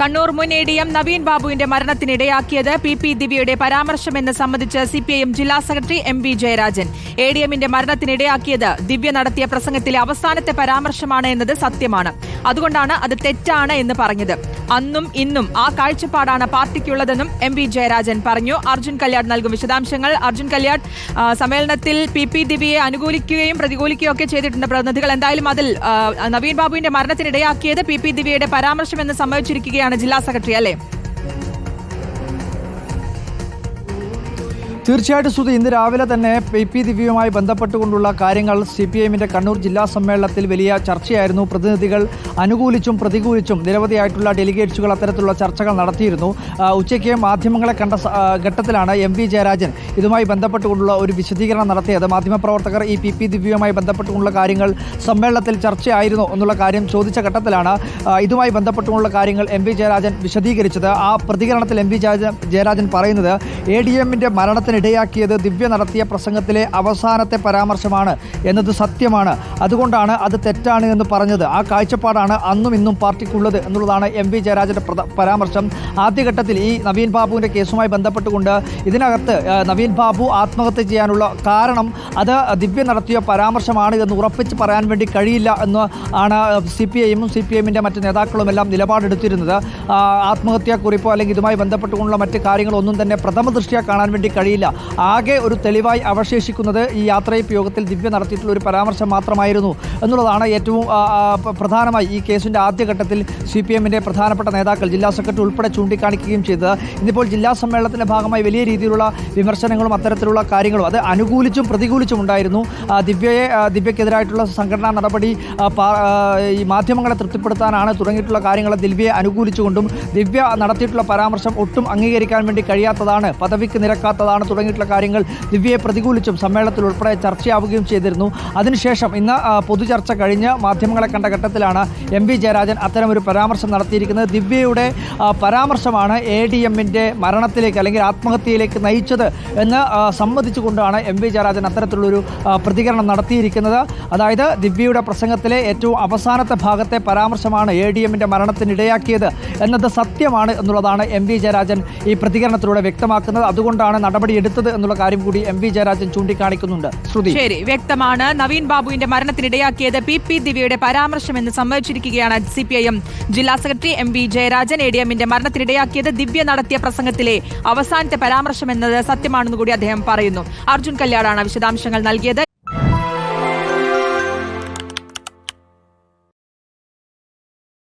കണ്ണൂർ മുൻ A D M Naveen ബാബുവിന്റെ മരണത്തിനിടയാക്കിയത് P P ദിവ്യയുടെ പരാമർശമെന്ന് സംബന്ധിച്ച് സി പി ജില്ലാ secretary M V Jayarajan. A D എമ്മിന്റെ മരണത്തിനിടയാക്കിയത് ദിവ്യ നടത്തിയ പ്രസംഗത്തിലെ അവസാനത്തെ പരാമർശമാണ് എന്നത് സത്യമാണ്. അതുകൊണ്ടാണ് അത് തെറ്റാണ് എന്ന് പറഞ്ഞത്. അന്നും ഇന്നും ആ കാഴ്ചപ്പാടാണ് പാർട്ടിക്കുള്ളതെന്നും എം വി ജയരാജൻ പറഞ്ഞു. അർജുൻ കല്യാട് നൽകും വിശദാംശങ്ങൾ അർജുൻ കല്യാട് സമ്മേളനത്തിൽ പി പി ദിവ്യയെ അനുകൂലിക്കുകയും പ്രതികൂലിക്കുകയും ഒക്കെ ചെയ്തിട്ടുണ്ട്. പ്രതിനിധികൾ എന്തായാലും അതിൽ നവീൻ ബാബുവിന്റെ മരണത്തിനിടയാക്കിയത് പി പി ദിവ്യയുടെ പരാമർശം എന്ന് സമ്മതിച്ചിരിക്കുകയാണ് ജില്ലാ സെക്രട്ടറി അല്ലേ? തീർച്ചയായിട്ടും സുധി ഇന്ന് രാവിലെ തന്നെ പി പി ദിവ്യയുമായി ബന്ധപ്പെട്ടുകൊണ്ടുള്ള കാര്യങ്ങൾ സി പി എമ്മിന്റെ കണ്ണൂർ ജില്ലാ സമ്മേളനത്തിൽ വലിയ ചർച്ചയായിരുന്നു. പ്രതിനിധികൾ അനുകൂലിച്ചും പ്രതികൂലിച്ചും നിരവധിയായിട്ടുള്ള ഡെലിഗേറ്റ്സുകൾ അത്തരത്തിലുള്ള ചർച്ചകൾ നടത്തിയിരുന്നു. ഉച്ചയ്ക്ക് മാധ്യമങ്ങളെ കണ്ട ഘട്ടത്തിലാണ് എം വി ജയരാജൻ ഇതുമായി ബന്ധപ്പെട്ടുകൊണ്ടുള്ള ഒരു വിശദീകരണം നടത്തിയത്. മാധ്യമപ്രവർത്തകർ ഈ പി പി ദിവ്യയുമായി ബന്ധപ്പെട്ടുകൊണ്ടുള്ള കാര്യങ്ങൾ സമ്മേളനത്തിൽ ചർച്ചയായിരുന്നു എന്നുള്ള കാര്യം ചോദിച്ച ഘട്ടത്തിലാണ് ഇതുമായി ബന്ധപ്പെട്ടുകൊണ്ടുള്ള കാര്യങ്ങൾ എം വി ജയരാജൻ വിശദീകരിച്ചത്. ആ പ്രതികരണത്തിൽ എം വി ജയരാജൻ പറയുന്നത് എ ഡി എമ്മിന്റെ മരണത്തിനിടയാക്കിയത് ദിവ്യ നടത്തിയ പ്രസംഗത്തിലെ അവസാനത്തെ പരാമർശമാണ് എന്നത് സത്യമാണ്. അതുകൊണ്ടാണ് അത് തെറ്റാണ് എന്ന് പറഞ്ഞത്. ആ കാഴ്ചപ്പാടാണ് അന്നും ഇന്നും പാർട്ടിക്കുള്ളത് എന്നുള്ളതാണ് എം വി ജയരാജന്റെ പരാമർശം. ആദ്യഘട്ടത്തിൽ ഈ നവീൻ ബാബുവിന്റെ കേസുമായി ബന്ധപ്പെട്ടുകൊണ്ട് ഇതിനകത്ത് നവീൻ ബാബു ആത്മഹത്യ ചെയ്യാനുള്ള കാരണം അത് ദിവ്യ നടത്തിയ പരാമർശമാണ് എന്ന് ഉറപ്പിച്ച് പറയാൻ വേണ്ടി കഴിയില്ല എന്ന് ആണ് സി പി ഐഎമ്മും സി പി എമ്മിന്റെ മറ്റ് നേതാക്കളും എല്ലാം നിലപാടെടുത്തിരുന്നത്. ആത്മഹത്യാക്കുറിപ്പോ അല്ലെങ്കിൽ ഇതുമായി ബന്ധപ്പെട്ടുകൊണ്ടുള്ള മറ്റ് കാര്യങ്ങളൊന്നും തന്നെ പ്രഥമ ദൃഷ്ടിയാ കാണാൻ വേണ്ടി കഴിയില്ല. ആകെ ഒരു തെളിവായി അവശേഷിക്കുന്നത് ഈ യാത്രയപ്പ് യോഗത്തിൽ ദിവ്യ നടത്തിയിട്ടുള്ള ഒരു പരാമർശം മാത്രമായിരുന്നു എന്നുള്ളതാണ് ഏറ്റവും പ്രധാനമായി ഈ കേസിന്റെ ആദ്യഘട്ടത്തിൽ സി പി എമ്മിന്റെ പ്രധാനപ്പെട്ട നേതാക്കൾ ജില്ലാ സെക്രട്ടറി ഉൾപ്പെടെ ചൂണ്ടിക്കാണിക്കുകയും ചെയ്തത്. ഇന്നിപ്പോൾ ജില്ലാ സമ്മേളനത്തിന്റെ ഭാഗമായി വലിയ രീതിയിലുള്ള വിമർശനങ്ങളും അത്തരത്തിലുള്ള കാര്യങ്ങളും അത് അനുകൂലിച്ചും പ്രതികൂലിച്ചും ഉണ്ടായിരുന്നു. ദിവ്യയെ ദിവ്യക്കെതിരായിട്ടുള്ള സംഘടനാ നടപടി ഈ മാധ്യമങ്ങളെ തൃപ്തിപ്പെടുത്താനാണ് തുടങ്ങിയിട്ടുള്ള കാര്യങ്ങളെ ദിവ്യയെ അനുകൂലിച്ചുകൊണ്ടും ദിവ്യ നടത്തിയിട്ടുള്ള പരാമർശം ഒട്ടും അംഗീകരിക്കാൻ വേണ്ടി കഴിയാത്തതാണ് പദവിക്ക് നിരക്കാത്തതാണ് തുടങ്ങിയിട്ടുള്ള കാര്യങ്ങൾ ദിവ്യയെ പ്രതികൂലിച്ചും സമ്മേളനത്തിൽ ഉൾപ്പെടെ ചർച്ചയാവുകയും ചെയ്തിരുന്നു. അതിനുശേഷം ഇന്ന് പൊതുചർച്ച കഴിഞ്ഞ് മാധ്യമങ്ങളെ കണ്ട ഘട്ടത്തിലാണ് എം വി ജയരാജൻ അത്തരമൊരു പരാമർശം നടത്തിയിരിക്കുന്നത്. ദിവ്യയുടെ പരാമർശമാണ് എ ഡി എമ്മിന്റെ മരണത്തിലേക്ക് അല്ലെങ്കിൽ ആത്മഹത്യയിലേക്ക് നയിച്ചത് എന്ന് സമ്മതിച്ചുകൊണ്ടാണ് എം വി ജയരാജൻ അത്തരത്തിലുള്ളൊരു പ്രതികരണം നടത്തിയിരിക്കുന്നത്. അതായത് ദിവ്യയുടെ പ്രസംഗത്തിലെ ഏറ്റവും അവസാനത്തെ ഭാഗത്തെ പരാമർശമാണ് എ ഡി എമ്മിന്റെ മരണത്തിനിടയാക്കിയത് എന്നത് സത്യമാണ് എന്നുള്ളതാണ് എം വി ജയരാജൻ ഈ പ്രതികരണത്തിലൂടെ വ്യക്തമാക്കുന്നത്. അതുകൊണ്ടാണ് നടപടിയെടുത്തത് എന്നുള്ള കാര്യം കൂടി എം വി ജയരാജൻ ചൂണ്ടിക്കാണിക്കുന്നുണ്ട്. ശ്രുതി. ശരി വ്യക്തമാണ്. നവീൻ ബാബുവിന്റെ മരണത്തിനിടയാക്കിയത് പി പി ദിവ്യയുടെ പരാമർശം എന്ന് സമ്മതിച്ചിരിക്കുകയാണ് സി പി ഐ എം ജില്ലാ secretary M V Jayarajan A D എമ്മിന്റെ മരണത്തിനിടയാക്കിയത് ദിവ്യ നടത്തിയ പ്രസംഗത്തിലെ അവസാനത്തെ പരാമർശം എന്നത് സത്യമാണെന്ന് കൂടി അദ്ദേഹം പറയുന്നു. അർജുൻ കല്യാടാണ് വിശദാംശങ്ങൾ നൽകിയത്.